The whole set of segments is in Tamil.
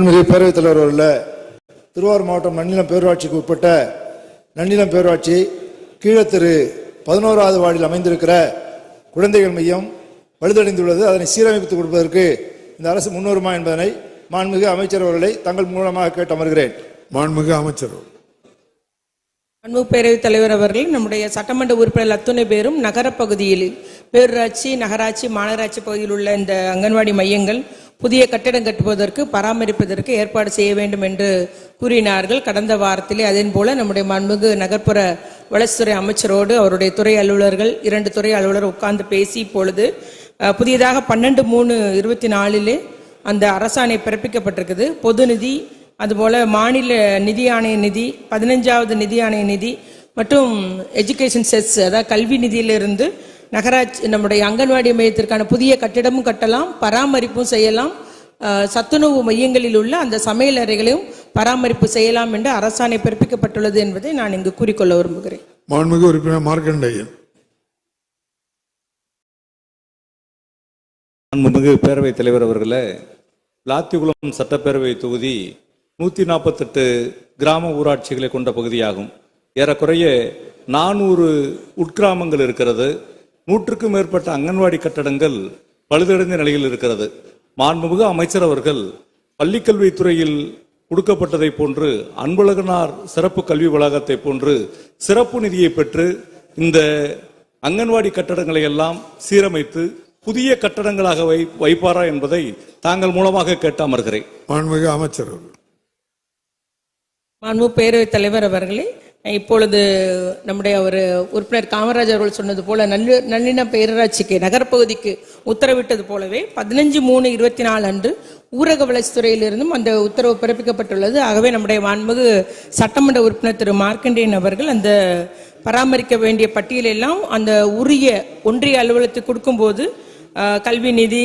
பேரவைத் தலைவர் அவர்கள திருவாரூர் மாவட்டம் நன்னிலம் பேரூராட்சிக்கு உட்பட்ட நன்னிலம் பேரூராட்சி கீழத்திரு பதினோராவது வார்டில் அமைந்திருக்கிற குழந்தைகள் மையம் பழுதடைந்துள்ளது அதனை சீரமைத்து கொடுப்பதற்கு இந்த அரசு முன்வருமா என்பதனை மாண்புமிகு அமைச்சர் அவர்களை தங்கள் மூலமாக கேட்டு அமர்கிறேன். மாண்புமிகு அமைச்சர் அன்பு பேரவைத் தலைவர் அவர்கள் நம்முடைய சட்டமன்ற உறுப்பினர் அத்துணை பேரும் நகரப் பகுதியில் பேரூராட்சி நகராட்சி மாநகராட்சி பகுதியில் உள்ள இந்த அங்கன்வாடி மையங்கள் புதிய கட்டிடம் கட்டுவதற்கு பராமரிப்பதற்கு ஏற்பாடு செய்ய வேண்டும் என்று கூறினார்கள். கடந்த வாரத்திலே அதே போல நம்முடைய மாண்புமிகு நகர்ப்புற வளர்ச்சித்துறை அமைச்சரோடு அவருடைய துறை அலுவலர்கள் இரண்டு துறை அலுவலர் உட்கார்ந்து பேசி இப்பொழுது புதியதாக பன்னெண்டு மூணு இருபத்தி நாலிலே அந்த அரசாணை பிறப்பிக்கப்பட்டிருக்குது. பொது நிதி அதுபோல மாநில நிதி ஆணைய நிதி பதினஞ்சாவது நிதி ஆணைய நிதி மற்றும் எஜுகேஷன் செஸ் அதாவது கல்வி நிதியிலிருந்து நகராட்சி நம்முடைய அங்கன்வாடி மையத்திற்கான புதிய கட்டிடமும் கட்டலாம் பராமரிப்பும் செய்யலாம். சத்துணவு மையங்களில் உள்ள அந்த சமையல் அறைகளையும் பராமரிப்பு செய்யலாம் என்று அரசாணை பிறப்பிக்கப்பட்டுள்ளது என்பதை நான் இங்கு கூறிக்கொள்ள விரும்புகிறேன். மாண்புமிகு உறுப்பினர் மார்க்கண்டேயன் அன்புமிகு பேரவைத் தலைவர் அவர்களே விளாத்திகுளம் சட்டப்பேரவை தொகுதி நூற்றி நாற்பத்தெட்டு கிராம ஊராட்சிகளை கொண்ட பகுதியாகும். ஏறக்குறைய நானூறு உட்கிராமங்கள் இருக்கிறது. நூற்றுக்கும் மேற்பட்ட அங்கன்வாடி கட்டடங்கள் பழுதடைந்த நிலையில் இருக்கிறது. மாண்புமிகு அமைச்சர் அவர்கள் பள்ளிக்கல்வித்துறையில் கொடுக்கப்பட்டதைப் போன்று அன்பழகனார் சிறப்பு கல்வி வளாகத்தை போன்று சிறப்பு நிதியை பெற்று இந்த அங்கன்வாடி கட்டடங்களை எல்லாம் சீரமைத்து புதிய கட்டடங்களாக வை வைப்பாரா என்பதை தாங்கள் மூலமாக கேட்டு அமர்கிறேன் மாண்புமிகு அமைச்சர் அவர்கள். மாண்பு பேரவைத் தலைவர் அவர்களே இப்பொழுது நம்முடைய ஒரு உறுப்பினர் காமராஜர் அவர்கள் சொன்னது போல நல்ல நல்லின பேரூராட்சிக்கு நகரப்பகுதிக்கு உத்தரவிட்டது போலவே பதினஞ்சு மூணு இருபத்தி நாலு அன்று ஊரக வளர்ச்சித்துறையிலிருந்தும் அந்த உத்தரவு பிறப்பிக்கப்பட்டுள்ளது. ஆகவே நம்முடைய மாண்புமிகு சட்டமன்ற உறுப்பினர் திரு மார்க்கண்டேயன் அவர்கள் அந்த பராமரிக்க வேண்டிய பட்டியலெல்லாம் அந்த உரிய ஒன்றிய அலுவலகத்துக்கு கொடுக்கும்போது கல்வி நிதி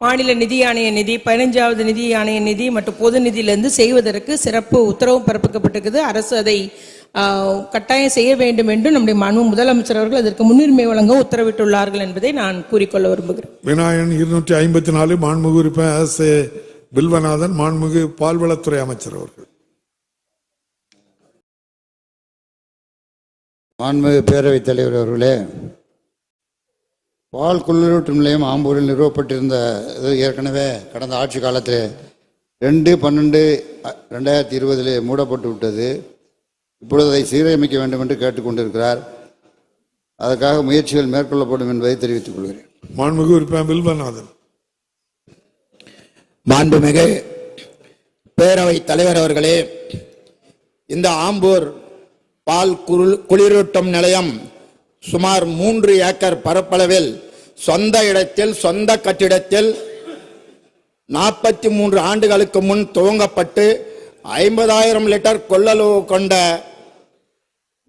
மாநில நிதி ஆணைய நிதி பதினஞ்சாவது நிதி ஆணைய நிதி மற்றும் பொது நிதியிலிருந்து செய்வதற்கு சிறப்பு உத்தரவும் பிறப்பிக்கப்பட்டிருக்குது. அரசு அதை கட்டாயம் செய்ய வேண்டும் என்று நம்முடைய மனு முதலமைச்சர் அவர்கள் அதற்கு முன்னுரிமை வழங்க உத்தரவிட்டுள்ளார்கள் என்பதை நான் கூறிக்கொள்ள விரும்புகிறேன். விநாயகன் இருநூற்றி ஐம்பத்தி நாலு மாண்புமிகு உறுப்பினர் பில்வநாதன் மாண்புமிகு பால்வளத்துறை அமைச்சர் அவர்கள். மாண்புமிகு பேரவைத் தலைவர் அவர்களே பால் குளிரூட்டும் நிலையம் ஆம்பூரில் நிறுவப்பட்டிருந்த இது ஏற்கனவே கடந்த ஆட்சி காலத்தில் ரெண்டு பன்னெண்டு ரெண்டாயிரத்தி இருபதிலே மூடப்பட்டு விட்டது. இப்பொழுது அதை சீரமைக்க வேண்டும் என்று கேட்டுக்கொண்டிருக்கிறார். அதற்காக முயற்சிகள் மேற்கொள்ளப்படும் என்பதை தெரிவித்துக் கொள்கிறேன். மாண்புமிகு உறுப்பினர் மாண்புமிகு பேரவை தலைவர் அவர்களே இந்த ஆம்பூர் பால் குரு- குளிரூட்டும் நிலையம் சுமார் மூன்று ஏக்கர் பரப்பளவில் சொந்த இடத்தில் சொந்த கட்டிடத்தில் நாற்பத்தி மூன்று ஆண்டுகளுக்கு முன் துவங்கப்பட்டு ஐம்பதாயிரம் லிட்டர் கொள்ளளவு கொண்ட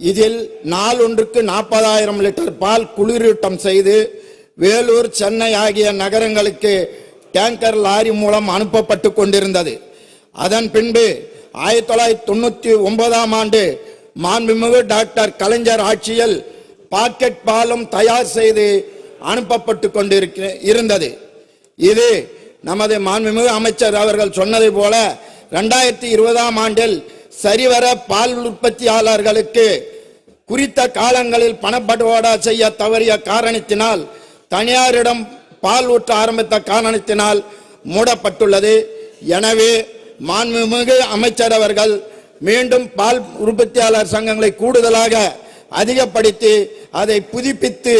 இதில் நாளொன்றுக்கு நாற்பதாயிரம் லிட்டர் பால் குளிரூட்டம் செய்து வேலூர் சென்னை ஆகிய நகரங்களுக்கு டேங்கர் லாரி மூலம் அனுப்பப்பட்டு கொண்டிருந்தது. அதன் பின்பு ஆயிரத்தி தொள்ளாயிரத்தி தொண்ணூத்தி ஒன்பதாம் ஆண்டு மாண்புமிகு டாக்டர் கலைஞர் ஆட்சியில் பாக்கெட் பாலும் தயார் செய்து அனுப்பப்பட்டு கொண்டிருக்க இருந்தது. இது நமது மாண்புமிகு அமைச்சர் அவர்கள் சொன்னதை போல ரெண்டாயிரத்தி இருபதாம் ஆண்டில் சரிவர பால் உற்பத்தியாளர்களுக்கு குறித்த காலங்களில் பணப்பட்டுவாடா செய்ய தவறிய காரணத்தினால் தனியாரிடம் பால் ஊற்ற ஆரம்பித்த காரணத்தினால் மூடப்பட்டுள்ளது. எனவே மாண்புமிகு அமைச்சர் அவர்கள் மீண்டும் பால் உற்பத்தியாளர் சங்கங்களை கூடுதலாக அதிகப்படுத்தி அதை புதுப்பித்து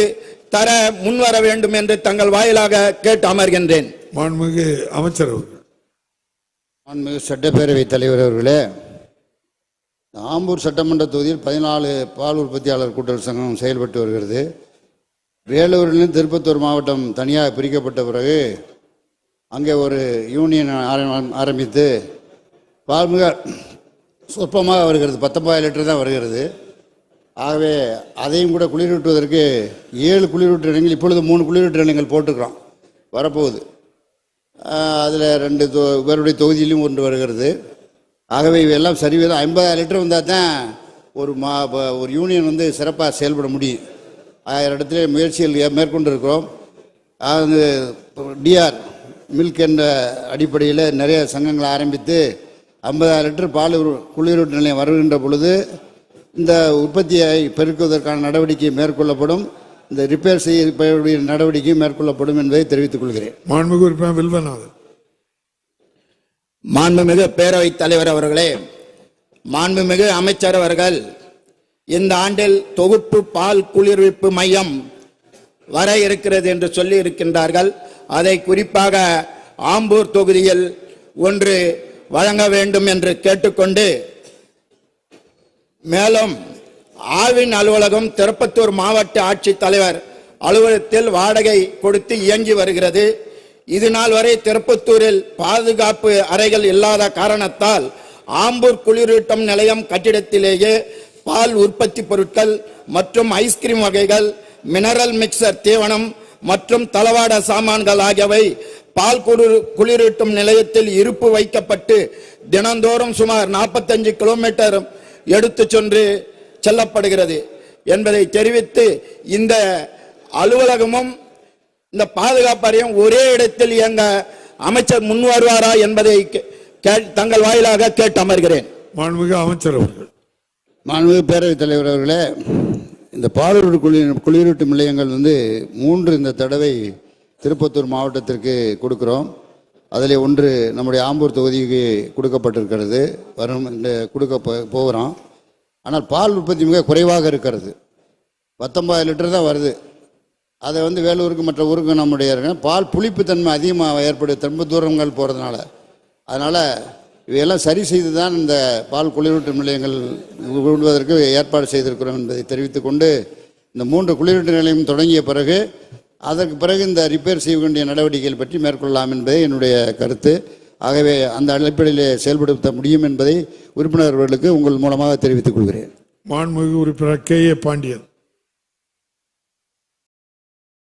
தர முன்வர வேண்டும் என்று தங்கள் வாயிலாக கேட்டு அமர்கின்றேன். மாண்புமிகு அமைச்சர் அவர்கள். மாண்புமிகு சட்டப்பேரவைத் தலைவர் அவர்களே ஆம்பூர் சட்டமன்ற தொகுதியில் பதினாலு பால் உற்பத்தியாளர் கூட்டுறவு சங்கம் செயல்பட்டு வருகிறது. வேலூரிலிருந்து திருப்பத்தூர் மாவட்டம் தனியாக பிரிக்கப்பட்ட பிறகு அங்கே ஒரு யூனியன் ஆரம்பித்து பால் மிக சொற்பமாக வருகிறது. பத்தொன்பது லிட்டர் தான் வருகிறது. ஆகவே அதையும் கூட குளிரூட்டுவதற்கு ஏழு குளிரூட்டு நிலையங்கள் இப்பொழுது மூணு குளிரூட்டு நிலையங்கள் போட்டுக்கிறோம் வரப்போகுது. அதில் ரெண்டு தொ இவருடைய தொகுதியிலும் ஒன்று வருகிறது. ஆகவே இவையெல்லாம் சரிவிதம். ஐம்பதாயிரம் லிட்டர் வந்தால் தான் ஒரு மா ப- ஒரு யூனியன் வந்து சிறப்பாக செயல்பட முடியும். ஆயிரம் இடத்துல முயற்சிகள் ஏ- மேற்கொண்டு இருக்கிறோம் அது டிஆர் மில்க் என்ற அடிப்படையில் நிறைய சங்கங்களை ஆரம்பித்து ஐம்பதாயிரம் லிட்டர் பால் குளிரூட்டு நிலையம் வருகின்ற பொழுது இந்த உற்பத்தியை பெருக்குவதற்கான நடவடிக்கை மேற்கொள்ளப்படும். இந்த ரிப்பேர் செய்ய நடவடிக்கை மேற்கொள்ளப்படும் என்பதை தெரிவித்துக் கொள்கிறேன். மாண்புமிகு உறுப்பினர் வில்வநாதன். மாண்புமிகு பேரவைத் தலைவர் அவர்களே மாண்புமிகு அமைச்சர் அவர்கள் இந்த ஆண்டில் தொகுப்பு பால் குளிர்விப்பு மையம் வர இருக்கிறது என்று சொல்லி இருக்கின்றார்கள். அதை குறிப்பாக ஆம்பூர் தொகுதியில் ஒன்று வழங்க வேண்டும் என்று கேட்டுக்கொண்டு மேலும் ஆவின் அலுவலகம் திருப்பத்தூர் மாவட்ட ஆட்சித்தலைவர் அலுவலகத்தில் வாடகை கொடுத்து இயங்கி வருகிறது. இது நாள் வரை திருப்பத்தூரில் பாதுகாப்பு அறைகள் இல்லாத காரணத்தால் ஆம்பூர் குளிரூட்டம் நிலையம் கட்டிடத்திலேயே பால் உற்பத்தி பொருட்கள் மற்றும் ஐஸ்கிரீம் வகைகள் மினரல் மிக்சர் தீவனம் மற்றும் தளவாட சாமான்கள் ஆகியவை பால் குளிர் குளிரூட்டும் நிலையத்தில் இருப்பு வைக்கப்பட்டு தினந்தோறும் சுமார் 45 கிலோமீட்டர் எடுத்து சென்று செல்லப்படுகிறது என்பதை தெரிவித்து இந்த அலுவலகமும் இந்த பாதுகாப்பு அறையும் ஒரே இடத்தில் இயங்க அமைச்சர் முன் வருவாரா என்பதை கே- கே- தங்கள் வாயிலாக கேட்டு அமர்கிறேன். மாண்புமிகு அமைச்சர் அவர்கள். மாண்புமிகு பேரவைத் தலைவர் அவர்களே இந்த பாலூர் குளிர் குளிரூட்டு நிலையங்கள் வந்து மூன்று இந்த தடவை திருப்பத்தூர் மாவட்டத்திற்கு கொடுக்கிறோம். அதில் ஒன்று நம்முடைய ஆம்பூர் தொகுதிக்கு கொடுக்கப்பட்டிருக்கிறது. வரும் இந்த கொடுக்க போ- போகிறோம். ஆனால் பால் உற்பத்தி மிக குறைவாக இருக்கிறது. பத்தொன்பது லிட்டர் தான் வருது. அதை வந்து வேலூருக்கு மற்ற ஊருக்கு நம்முடைய பால் புளிப்புத்தன்மை அதிகமாக ஏற்படுது. ரொம்ப தூரங்கள் போகிறதுனால அதனால் இவையெல்லாம் சரி செய்து தான் இந்த பால் குளிரூட்டும் நிலையங்கள் விடுவதற்கு ஏற்பாடு செய்திருக்கிறோம் என்பதை தெரிவித்துக்கொண்டு இந்த மூன்று குளிரூட்டு நிலையம் தொடங்கிய பிறகு அதற்கு பிறகு இந்த ரிப்பேர் செய்ய வேண்டிய நடவடிக்கைகள் பற்றி மேற்கொள்ளலாம் என்பதே என்னுடைய கருத்து. ஆகவே அந்த அடிப்படையில் செயல்படுத்த முடியும் என்பதை உறுப்பினர்களுக்கு உங்கள் மூலமாக தெரிவித்துக் கொள்கிறேன். மாண்புமிகு உறுப்பினர் கே ஏ பாண்டியன்.